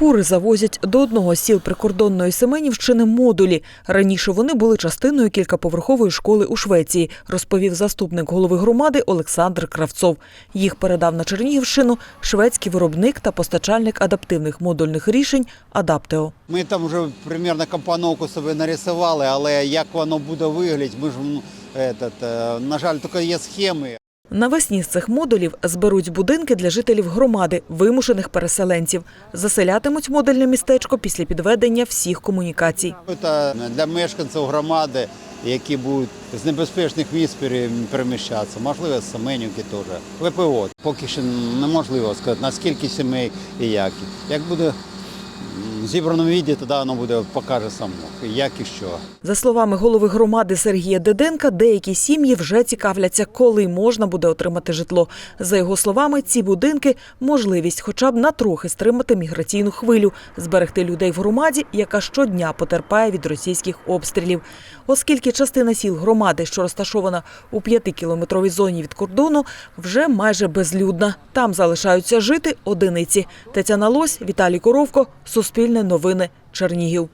фури завозять до одного з сіл прикордонної Семенівщини модулі. Раніше вони були частиною кількаповерхової школи у Швеції, розповів заступник голови громади Олександр Кравцов. Їх передав на Чернігівщину шведський виробник та постачальник адаптивних модульних рішень Адаптео. Ми там вже примерно компоновку собі нарисували, але як воно буде виглядати, ми ж е, на жаль, тільки є схеми. Навесні з цих модулів зберуть будинки для жителів громади, вимушених переселенців. Заселятимуть модульне містечко після підведення всіх комунікацій. Це для мешканців громади, які будуть з небезпечних місць переміщатися, можливо, з теж. ВПО. Поки що неможливо сказати, наскільки сімей і як. Як буде в зібраному віді, тоді воно буде покаже само, як і що. За словами голови громади Сергія Деденка, деякі сім'ї вже цікавляться, коли можна буде отримати житло. За його словами, ці будинки можливість хоча б на трохи стримати міграційну хвилю, зберегти людей в громаді, яка щодня потерпає від російських обстрілів. Оскільки частина сіл громади, що розташована у п'ятикілометровій зоні від кордону, вже майже безлюдна. Там залишаються жити одиниці. Тетяна Лось, Віталій Коровко, Суспільне новини, Чернігів.